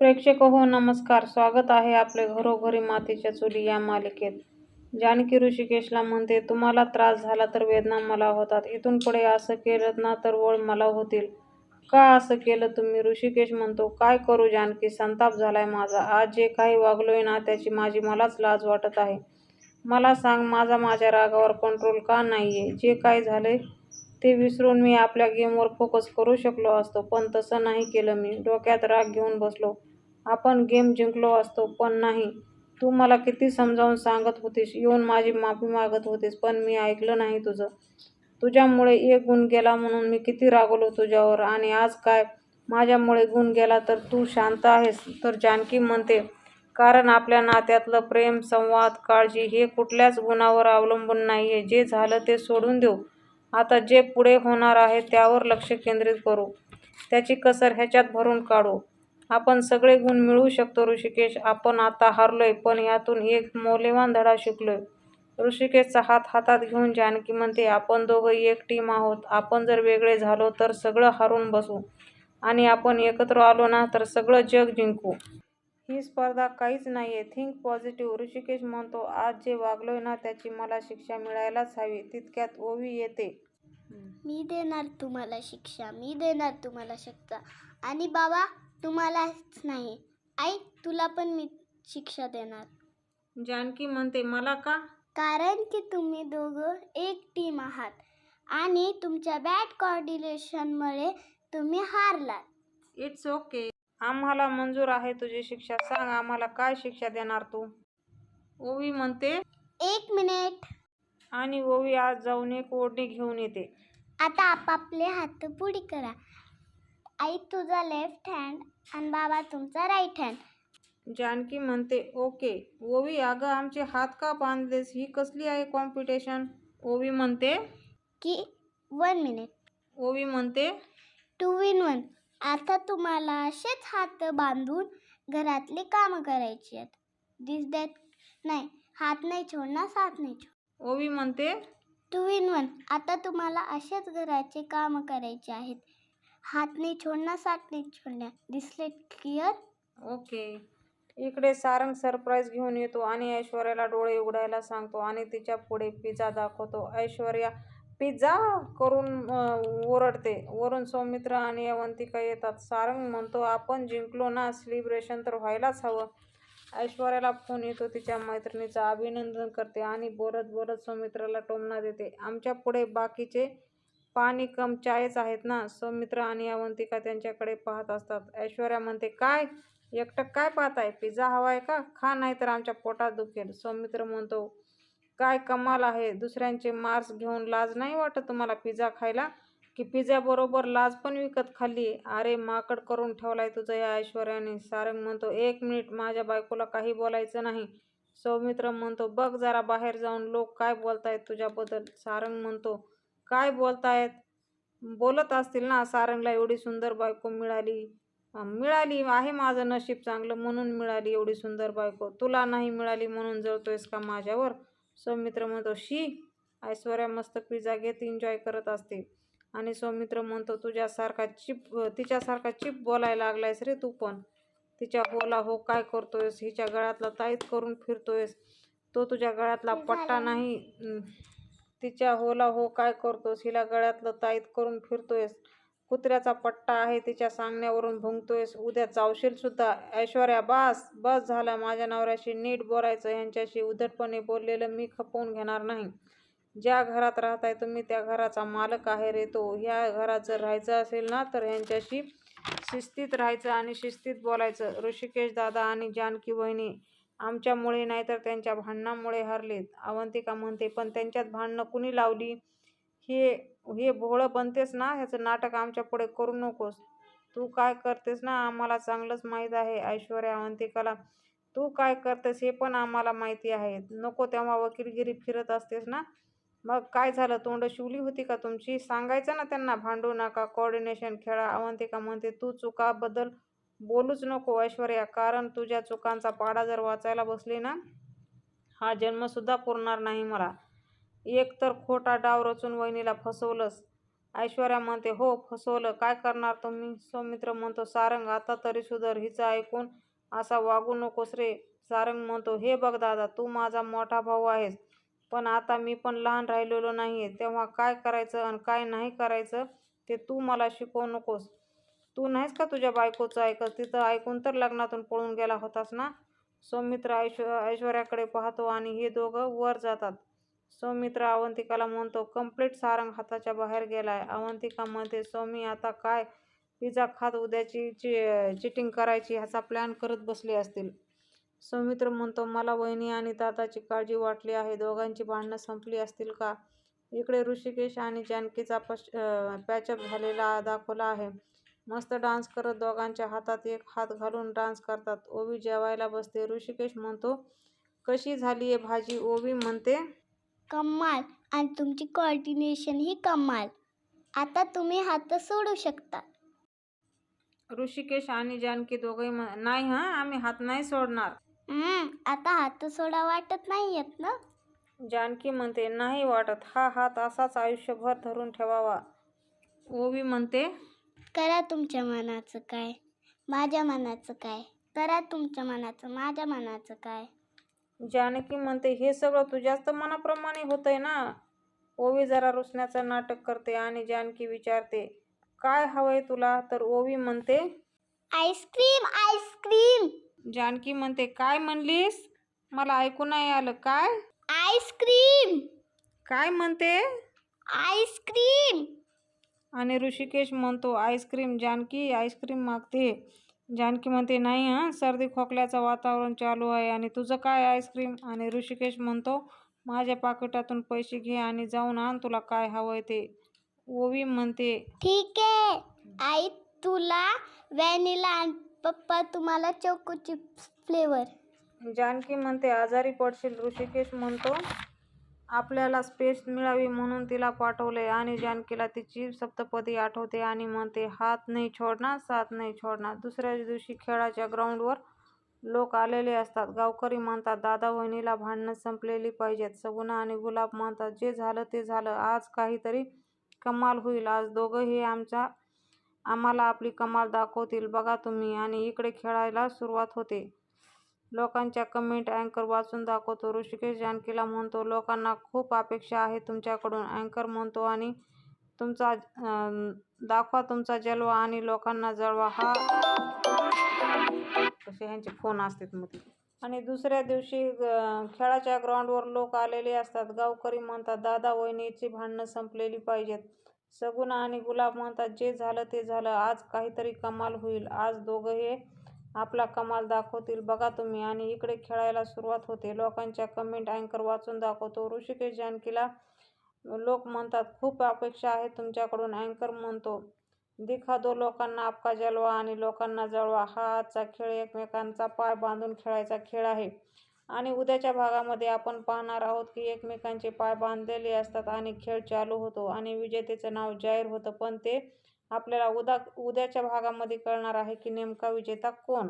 प्रेक्षक हो नमस्कार. स्वागत आहे आपले घरोघरी मातीच्या चुली या मालिकेत. जानकी ऋषिकेशला म्हणते तुम्हाला त्रास झाला तर वेदना मला होतात. इथून पुढे असं केलं ना तर वळ मला होतील. का असं केलं तुम्ही? ऋषिकेश म्हणतो काय करू जानकी? संताप झालाय माझा. आज जे काही वागलोय ना त्याची माझी मलाच लाज वाटत आहे. मला सांग माझा माझ्या रागावर कंट्रोल का नाही आहे जे काय झाले ते विसरून मी आपल्या गेमवर फोकस करू शकलो असतो पण तसं नाही केलं मी. डोक्यात राग घेऊन बसलो. आपण गेम जिंकलो असतो पण नाही. तू मला किती समजावून सांगत होतीस येऊन माझी माफी मागत होतीस पण मी ऐकलं नाही तुझं. तुझ्यामुळे एक गुण गेला म्हणून मी किती रागवलो तुझ्यावर आणि आज काय? माझ्यामुळे गुण गेला तर तू शांत आहेस तर जानकी म्हणते कारण आपल्या नात्यातलं प्रेम संवाद काळजी हे कुठल्याच गुणावर अवलंबून नाही आहे जे झालं ते सोडून देऊ. आता जे पुढे होणार आहे त्यावर लक्ष केंद्रित करू. त्याची कसर ह्याच्यात भरून काढू. आपण सगळे गुण मिळवू शकतो ऋषिकेश. आपण आता हारलोय पण यातून एक मौल्यवान धडा शिकलोय. ऋषिकेशचा हात हातात घेऊन जानकी म्हणते आपण दोघं एक टीम आहोत. आपण जर वेगळे झालो तर सगळं हारून बसू. आणि आपण एकत्र आलो ना तर सगळं जग जिंकू. ही स्पर्धा काहीच नाही आहे थिंक पॉझिटिव्ह ऋषिकेश म्हणतो आज जे वागलोय ना त्याची मला शिक्षा मिळायलाच हवी. तितक्यात ओवी येते. मी देणार तुम्हाला शिक्षा. मी देणार तुम्हाला शिक्षा. आणि बाबा तुम्हालाच नाही. आई तुला पण मी शिक्षा देणार. जानकी म्हणते मला का? कारण की तुम्ही दोघं एक टीम आहात. आणि तुमच्या बॅट कॉर्डिनेशनमुळे तुम्ही हारलात. इट्स ओके आम्हाला मंजूर आहे तुझी शिक्षा. सांग आम्हाला काय शिक्षा देणार तू? ओवी म्हणते एक मिनिट आणि ओवी आज जाऊन एक ओढणी घेऊन येते. आता आपापले हात पुढे करा. आई तुझा लेफ्ट हँड आणि बाबा तुमचा राईट हँड जानकी म्हणते ओके ओवी अगं आमचे हात का बांधलेस? ही कसली आहे कॉम्पिटिशन ओवी म्हणते की वन मिनिट ओवी म्हणते टू इन वन आता तुम्हाला असेच हात बांधून घरातली कामं करायची आहेत. दिस दॅट नाही हात नाही छोडणार साथ नाही छोड ओवी म्हणते टू इन वन आता तुम्हाला असेच घराचे कामं करायचे आहेत. हात नाही छोडणार साथ नाही छोडणार. दिसले क्लिअर ओके. इकडे सारंग सरप्राईज घेऊन येतो आणि ऐश्वर्याला डोळे उघडायला सांगतो आणि तिच्या पुढे पिझ्झा दाखवतो. ऐश्वर्या पिझ्झा करून ओरडते. वरून सौमित्र आणि अवंतिका येतात? सारंग म्हणतो आपण जिंकलो ना सेलिब्रेशन तर व्हायलाच हवं. ऐश्वर्याला फोन येतो तिच्या मैत्रिणीचं अभिनंदन करते आणि बोलत बोलत सौमित्राला टोमणा देते. आमच्या पुढे बाकीचे पाणी कम चायच आहेत ना सौमित्र आणि अवंतिका त्यांच्याकडे पाहत असतात. ऐश्वर्या म्हणते काय? एकटं काय पाहताय? पिझ्झा आहे का? खा नाही तर आमच्या पोटात दुखेल. सौमित्र म्हणतो काय कमाल आहे. दुसऱ्यांचे मार्क्स घेऊन लाज नाही वाटत तुम्हाला पिझ्झा खायला? की पिझ्झ्याबरोबर लाज पण विकत खाल्ली? अरे माकड करून ठेवलाय तुझं या ऐश्वर्याने. सारंग म्हणतो एक मिनिट माझ्या बायकोला काही बोलायचं नाही. सौमित्र म्हणतो बघ जरा बाहेर जाऊन लोक काय बोलतायत तुझ्याबद्दल. सारंग म्हणतो काय बोलतायत? बोलत असतील ना सारंगला एवढी सुंदर बायको मिळाली. मिळाली आहे माझं नशीब चांगलं म्हणून मिळाली एवढी सुंदर बायको. तुला नाही मिळाली म्हणून जळतोयस का माझ्यावर? सौमित्र म्हणतो शी ऐश्वर्या मस्त पिझ्झा घेत एन्जॉय करत असते. आणि सौमित्र म्हणतो तुझ्यासारखा चिप तिच्यासारखा चिप बोलायला लागलायस रे तू पण. तिच्या होला हो काय करतोयस? हिच्या गळ्यातला ताईत करून फिरतोयस. तो तुझ्या गळ्यातला पट्टा. नाही तिच्या होला हो काय करतोस? हिला गळ्यातलं ताईत करून फिरतोयस. कुत्र्याचा पट्टा आहे तिच्या सांगण्यावरून भुंगतोयस उद्या जावशील सुद्धा. ऐश्वर्या बास बस झालं. माझ्या नवऱ्याशी नीट बोलायचं. ह्यांच्याशी उद्धटपणे बोललेलं मी खपवून घेणार नाही. ज्या घरात राहताय तुम्ही त्या घराचा मालक आहे रे तो. ह्या घरात जर राहायचं असेल ना तर ह्यांच्याशी शिस्तीत राहायचं आणि शिस्तीत बोलायचं. ऋषिकेश दादा आणि जानकी वहिनी आमच्यामुळे नाही तर त्यांच्या भांडणामुळे हरलेत. अवंतिका म्हणते पण त्यांच्यात भांडणं कुणी लावली? हे हे भोळं बनतेस ना? ह्याचं नाटक आमच्या पुढे करू नकोस. तू काय करतेस ना? आम्हाला चांगलंच माहीत आहे ऐश्वर्या अवंतिकाला. तू काय करतेस हे पण आम्हाला माहिती आहे. नको तेव्हा वकीलगिरी फिरत असतेस ना? मग काय झालं? तोंड शिवली होती का तुमची? सांगायचं ना त्यांना भांडू नका कोऑर्डिनेशन खेळा. अवंतिका म्हणते तू चुकाबद्दल बोलूच नको ऐश्वर्या कारण तुझ्या चुकांचा पाडा जर वाचायला बसली ना हा जन्मसुद्धा पुरणार नाही मला. एक तर खोटा डाव रचून वहिनीला फसवलंस. ऐश्वर्या म्हणते हो फसवलं. काय करणार तुम्ही? सौमित्र म्हणतो सारंग आता तरी सुधर. हिचं ऐकून असा वागू नकोस रे. सारंग म्हणतो हे बघ दादा तू माझा मोठा भाऊ आहेस पण आता मी पण लहान राहिलेलो नाही तेव्हा काय करायचं आणि काय नाही करायचं ते तू मला शिकवू नकोस. तू नाहीस का तुझ्या बायकोचं ऐकत? तिथं ऐकून तर लग्नातून पळून गेला होतास ना? सौमित्र ऐश्व ऐश्वर्याकडे पाहतो आणि हे दोघं वर जातात. सौमित्र अवंतिकाला म्हणतो कंप्लीट सारंग हाताच्या बाहेर गेलाय. अवंतिका म्हणते सौमी आता काय? पिझ्झा खात उद्याची चि चिटिंग करायची ह्याचा प्लॅन करत बसले असतील. सौमित्र म्हणतो मला वहिनी आणि दादाची काळजी वाटली आहे. दोघांची भांडणं संपली असतील का? इकडे ऋषिकेश आणि जानकीचा पश पॅचअप झालेला दाखवला आहे. मस्त डान्स करत दोघांच्या हातात एक हात घालून डान्स करतात. ओवी जेवायला बसते. ऋषिकेश म्हणतो कशी झाली आहे भाजी? ओवी म्हणते कमाल. आणि तुमची कोऑर्डिनेशन ही कमाल. आता तुम्ही हात सोडू शकता. ऋषिकेश आणि जानकी दोघंही म्हण नाही हां आम्ही हात नाही सोडणार. हम्म, आता हात सोडा वाटत नाही येत ना? जानकी म्हणते नाही वाटत. हा हात असाच आयुष्यभर धरून ठेवावा. ओवी म्हणते करा तुमच्या मनाचं काय? माझ्या मनाचं काय? करा तुमच्या मनाचं माझ्या मनाचं काय? जानकी म्हणते हे सगळं तुझ्याच तर मनाप्रमाणे होतंय ना? ओवी जरा रुसण्याचं नाटक करते आणि जानकी विचारते काय हवंय तुला? तर ओवी म्हणते आईस्क्रीम आईस्क्रीम. जानकी म्हणते काय म्हणलीस? मला ऐकू नाही आलं काय? आईस्क्रीम. काय म्हणते? आईस्क्रीम. आणि ऋषिकेश म्हणतो आईस्क्रीम जानकी आईस्क्रीम मागते. जानकी म्हणते नाही हां सर्दी खोकल्याचं वातावरण चालू आहे आणि तुझं काय आईस्क्रीम? आणि ऋषिकेश म्हणतो माझ्या पाकिटातून पैसे घे आणि जाऊन आण तुला काय हवंय ते. ओवी म्हणते ठीक आहे. आई तुला व्हॅनिला आणि पप्पा तुम्हाला चोको चिप्स फ्लेवर. जानकी म्हणते आजारी पडशील. ऋषिकेश म्हणतो आपल्याला स्पेस मिळावी म्हणून तिला पाठवले आणि जानकीला तिची सप्तपदी आठवते आणि म्हणते हात नाही छोडणार साथ नाही छोडणार. दुसऱ्या दिवशी खेळाच्या ग्राउंडवर लोक आलेले असतात. गावकरी म्हणतात दादा वहिनीला भांडणं संपलेली पाहिजेत. सगुणा आणि गुलाब म्हणतात जे झालं ते झालं. आज काहीतरी कमाल होईल. आज दोघं हे आमच्या आम्हाला आपली कमाल दाखवतील. बघा तुम्ही. आणि इकडे खेळायला सुरुवात होते. लोकांच्या कमेंट अँकर वाचून दाखवतो. ऋषिकेश जानकीला म्हणतो लोकांना खूप अपेक्षा आहे तुमच्याकडून. अँकर म्हणतो आणि तुमचा दाखवा तुमचा जलवा आणि लोकांना जळवा. हा. कसे ह्यांचे फोन असतात मध्ये आणि दुसऱ्या दिवशी खेळाच्या ग्राउंडवर लोक आलेले असतात. गावकरी म्हणतात दादा वहिनीची भांडणं संपलेली पाहिजेत. सगुना आणि गुलाब म्हणतात जे झालं ते झालं. आज काहीतरी कमाल होईल. आज दोघं हे आपला कमाल दाखवतील. बघा तुम्ही. आणि इकडे खेळायला सुरुवात होते. लोकांच्या कमेंट अँकर वाचून दाखवतो. ऋषिकेश जानकीला लोक म्हणतात खूप अपेक्षा आहे तुमच्याकडून अँकर म्हणतो. दिखा दो लोकांना आपका जलवा आणि लोकांना जळवा. हा आजचा खेळ एकमेकांचा पाय बांधून खेळायचा खेळ आहे. आणि उद्याच्या भागामध्ये आपण पाहणार आहोत की एकमेकांचे पाय बांधलेले असतात आणि खेळ चालू होतो. आणि विजेतेचं नाव जाहीर होतं. पण ते आपल्याला उदा उद्याच्या भागामध्ये कळणार आहे की नेमका विजेता कोण?